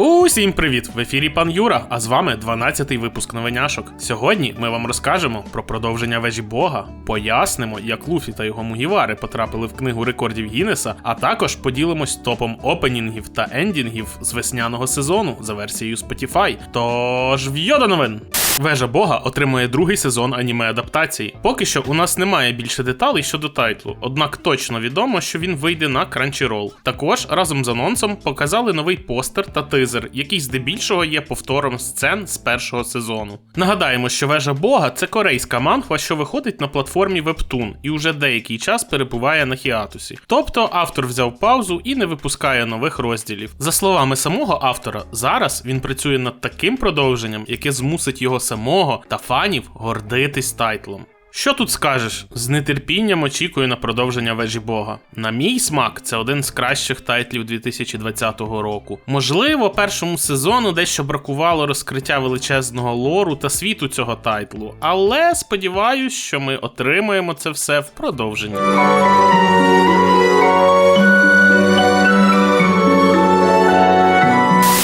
Усім привіт! В ефірі пан Юра, а з вами 12-й випуск новиняшок. Сьогодні ми вам розкажемо про продовження вежі Бога, пояснимо, як Луфі та його мугівари потрапили в книгу рекордів Гіннеса, а також поділимось топом опенінгів та ендінгів з весняного сезону за версією Spotify. Тож в'йо до новин! Вежа Бога отримує другий сезон аніме адаптації. Поки що у нас немає більше деталей щодо тайтлу, однак точно відомо, що він вийде на Crunchyroll. Також разом з анонсом показали новий постер та тизер, який здебільшого є повтором сцен з першого сезону. Нагадаємо, що вежа Бога це корейська манхва, що виходить на платформі Webtoon і уже деякий час перебуває на хіатусі. Тобто автор взяв паузу і не випускає нових розділів. За словами самого автора, зараз він працює над таким продовженням, яке змусить його самого та фанів гордитись тайтлом. Що тут скажеш? З нетерпінням очікую на продовження вежі Бога. На мій смак, це один з кращих тайтлів 2020 року. Можливо, першому сезону дещо бракувало розкриття величезного лору та світу цього тайтлу, але сподіваюсь, що ми отримаємо це все в продовженні.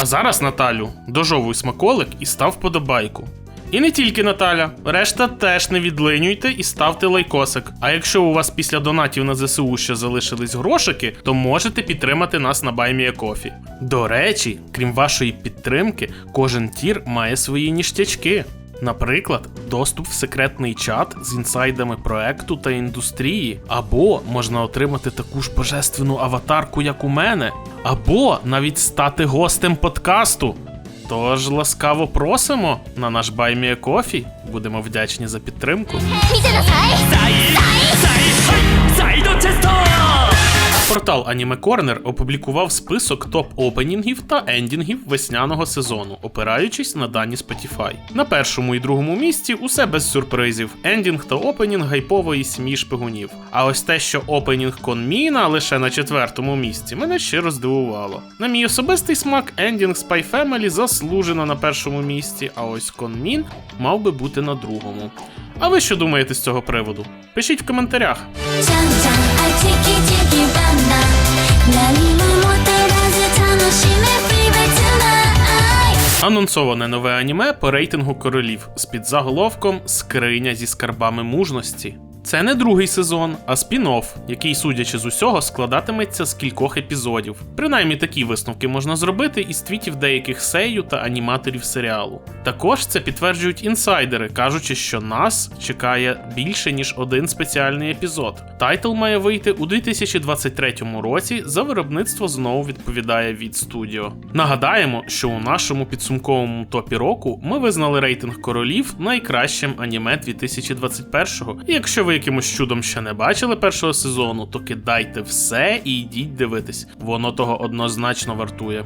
А зараз, Наталю, дожовуй смаколик і став вподобайку. І не тільки Наталя, решта теж не відлинюйте і ставте лайкосик. А якщо у вас після донатів на ЗСУ ще залишились грошики, то можете підтримати нас на BuyMeACoffee. До речі, крім вашої підтримки, кожен тір має свої ніштячки. Наприклад, доступ в секретний чат з інсайдами проекту та індустрії, або можна отримати таку ж божественну аватарку, як у мене, або навіть стати гостем подкасту. Тож ласкаво просимо на наш Баймія Кофі. Будемо вдячні за підтримку. Портал Anime Corner опублікував список топ-опенінгів та ендінгів весняного сезону, опираючись на дані Spotify. На першому і другому місці усе без сюрпризів. Ендінг та опенінг гайпової сім'ї шпигунів. А ось те, що опенінг Конміна лише на четвертому місці, мене щиро здивувало. На мій особистий смак, ендінг Spy Family заслужено на першому місці, а ось Конмін мав би бути на другому. А ви що думаєте з цього приводу? Пишіть в коментарях. Анонсоване нове аніме по рейтингу королів з під заголовком Скриня зі скарбами мужності. Це не другий сезон, а спін-офф, який, судячи з усього, складатиметься з кількох епізодів. Принаймні такі висновки можна зробити із твітів деяких сею та аніматорів серіалу. Також це підтверджують інсайдери, кажучи, що нас чекає більше ніж один спеціальний епізод. Тайтл має вийти у 2023 році. За виробництво знову відповідає від студіо. Нагадаємо, що у нашому підсумковому топі року ми визнали рейтинг королів найкращим аніме 2021-го. І якщо ви якимось чудом ще не бачили першого сезону, то кидайте все і йдіть дивитись. Воно того однозначно вартує.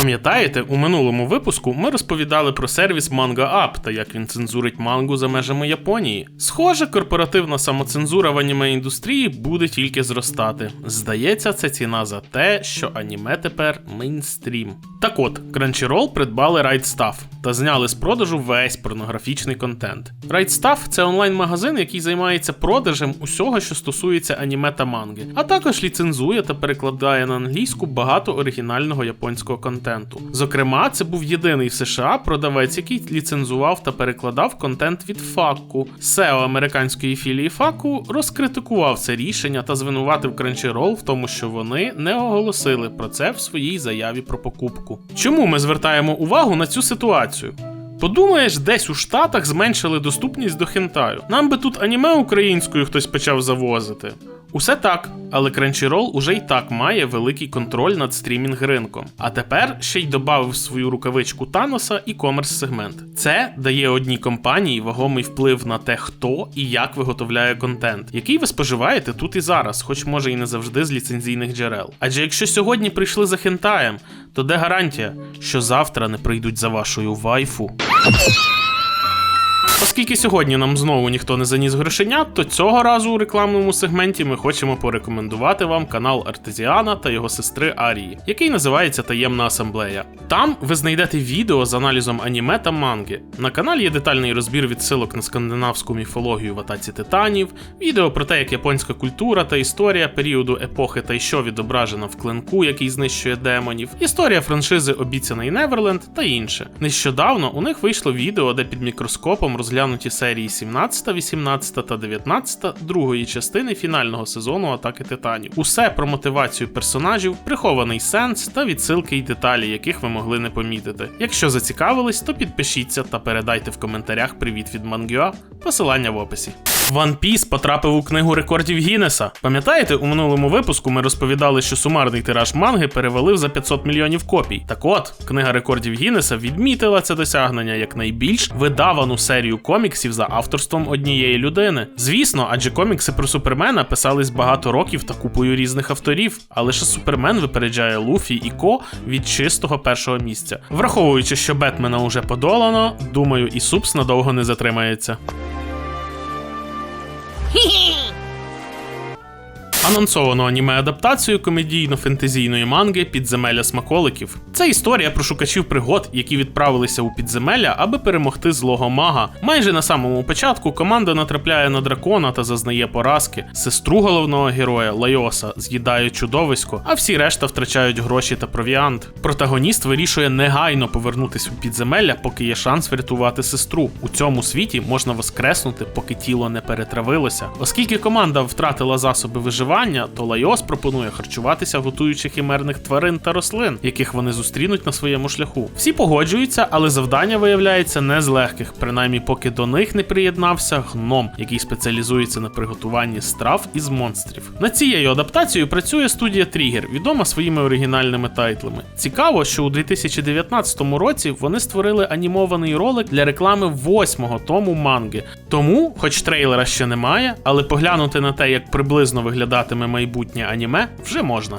Пам'ятаєте, у минулому випуску ми розповідали про сервіс Manga Up та як він цензурить мангу за межами Японії. Схоже, корпоративна самоцензура в аніме індустрії буде тільки зростати. Здається, це ціна за те, що аніме тепер мейнстрім. Так от, Crunchyroll придбали Right Stuff та зняли з продажу весь порнографічний контент. Right Stuff – це онлайн-магазин, який займається продажем усього, що стосується аніме та манги, а також ліцензує та перекладає на англійську багато оригінального японського контенту. Зокрема, це був єдиний в США продавець, який ліцензував та перекладав контент від Факку. SEO американської філії Факу розкритикував це рішення та звинуватив Crunchyroll в тому, що вони не оголосили про це в своїй заяві про покупку. Чому ми звертаємо увагу на цю ситуацію? Подумаєш, десь у Штатах зменшили доступність до хентаю. Нам би тут аніме українською хтось почав завозити. Усе так, але Crunchyroll уже й так має великий контроль над стрімінг ринком. А тепер ще й додав свою рукавичку Таноса і комерс сегмент. Це дає одній компанії вагомий вплив на те, хто і як виготовляє контент, який ви споживаєте тут і зараз, хоч може і не завжди з ліцензійних джерел. Адже якщо сьогодні прийшли за хентаєм, то де гарантія, що завтра не прийдуть за вашою вайфу? Оскільки сьогодні нам знову ніхто не заніс грошенят, то цього разу у рекламному сегменті ми хочемо порекомендувати вам канал Артезіана та його сестри Арії, який називається Таємна асамблея. Там ви знайдете відео з аналізом аніме та манги. На каналі є детальний розбір відсилок на скандинавську міфологію в атаці титанів, відео про те, як японська культура та історія періоду епохи та що відображена в клинку, який знищує демонів, історія франшизи Обіцяний Неверленд та інше. Нещодавно у них вийшло відео, де під мікроскопом розглянуті серії 17, 18 та 19 другої частини фінального сезону Атаки Титанів. Усе про мотивацію персонажів, прихований сенс та відсилки й деталі, яких ви могли не помітити. Якщо зацікавились, то підпишіться та передайте в коментарях привіт від Мангюа, посилання в описі. One Piece потрапив у книгу рекордів Гіннеса. Пам'ятаєте, у минулому випуску ми розповідали, що сумарний тираж манги перевалив за 500 мільйонів копій. Так от, книга рекордів Гіннеса відмітила це досягнення як найбільш видавану серію коміксів за авторством однієї людини. Звісно, адже комікси про Супермена писались багато років та купою різних авторів, а лише Супермен випереджає Луфі і Ко від чистого першого місця. Враховуючи, що Бетмена уже подолано, думаю, і Супс надовго не затримається. Анонсовано аніме адаптацію комедійно-фентезійної манги Підземелля смаколиків. Це історія про шукачів пригод, які відправилися у підземелля, аби перемогти злого мага. Майже на самому початку команда натрапляє на дракона та зазнає поразки. Сестру головного героя Лайоса з'їдає чудовисько, а всі решта втрачають гроші та провіант. Протагоніст вирішує негайно повернутися у підземелля, поки є шанс врятувати сестру. У цьому світі можна воскреснути, поки тіло не перетравилося. Оскільки команда втратила засоби виживання, то Лайос пропонує харчуватися, готуючи химерних тварин та рослин, яких вони зустрінуть на своєму шляху. Всі погоджуються, але завдання виявляється не з легких, принаймні поки до них не приєднався гном, який спеціалізується на приготуванні страв із монстрів. Над цією адаптацією працює студія Трігер, відома своїми оригінальними тайтлами. Цікаво, що у 2019 році вони створили анімований ролик для реклами восьмого тому манги. Тому, хоч трейлера ще немає, але поглянути на те, як приблизно виглядатиме майбутнє аніме, вже можна.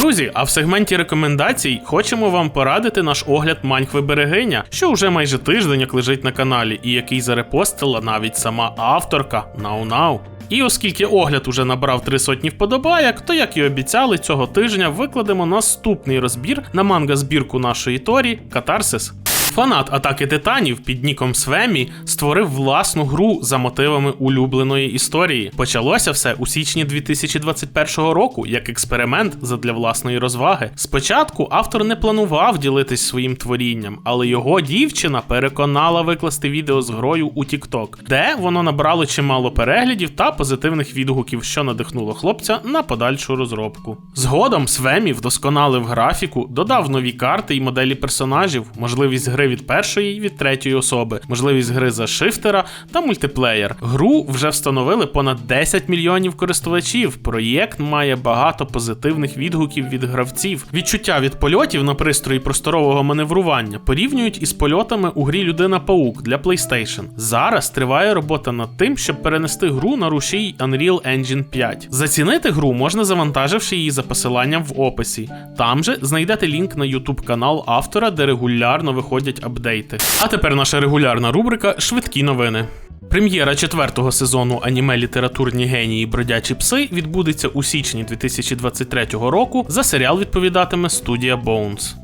Друзі, а в сегменті рекомендацій хочемо вам порадити наш огляд маньхви берегиня, що вже майже тиждень як лежить на каналі, і який зарепостила навіть сама авторка Нау-Нау. І оскільки огляд уже набрав три сотні вподобайок, то як і обіцяли, цього тижня викладемо наступний розбір на манга збірку нашої Торі Катарсис. Фанат атаки титанів під ніком Свемі створив власну гру за мотивами улюбленої історії. Почалося все у січні 2021 року як експеримент задля власної розваги. Спочатку автор не планував ділитись своїм творінням, але його дівчина переконала викласти відео з грою у TikTok, де воно набрало чимало переглядів та позитивних відгуків, що надихнуло хлопця на подальшу розробку. Згодом Свемі вдосконалив графіку, додав нові карти і моделі персонажів, можливість гри від першої і від третьої особи, можливість гри за шифтера та мультиплеєр. Гру вже встановили понад 10 мільйонів користувачів. Проєкт має багато позитивних відгуків від гравців. Відчуття від польотів на пристрої просторового маневрування порівнюють із польотами у грі Людина Паук для PlayStation. Зараз триває робота над тим, щоб перенести гру на рушій Unreal Engine 5. Зацінити гру можна завантаживши її за посиланням в описі. Там же знайдете лінк на YouTube канал автора, де регулярно виходять апдейти. А тепер наша регулярна рубрика Швидкі новини. Прем'єра четвертого сезону аніме літературні генії бродячі пси відбудеться у січні 2023 року. За серіал відповідатиме студія Bones.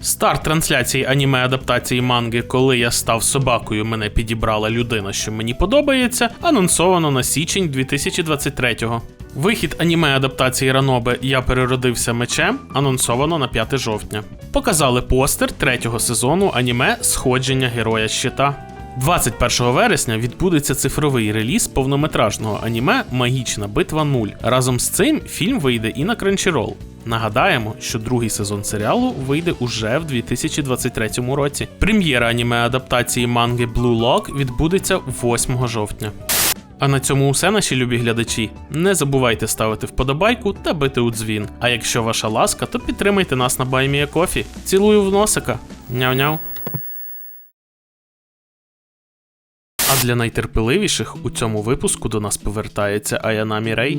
Старт трансляції аніме адаптації манги Коли я став собакою, мене підібрала людина, що мені подобається, анонсовано на січень 2023-го. Вихід аніме адаптації Ранобе Я переродився мечем анонсовано на 5 жовтня. Показали постер третього сезону аніме Сходження Героя Щита. 21 вересня відбудеться цифровий реліз повнометражного аніме Магічна битва 0. Разом з цим фільм вийде і на Crunchyroll. Нагадаємо, що другий сезон серіалу вийде уже в 2023 році. Прем'єра аніме адаптації манги Blue Lock відбудеться 8 жовтня. А на цьому усе, наші любі глядачі. Не забувайте ставити вподобайку та бити у дзвін. А якщо ваша ласка, то підтримайте нас на BuyMeACoffee. Цілую в носика. Няв-няв. А для найтерпеливіших у цьому випуску до нас повертається Аянамі Рей.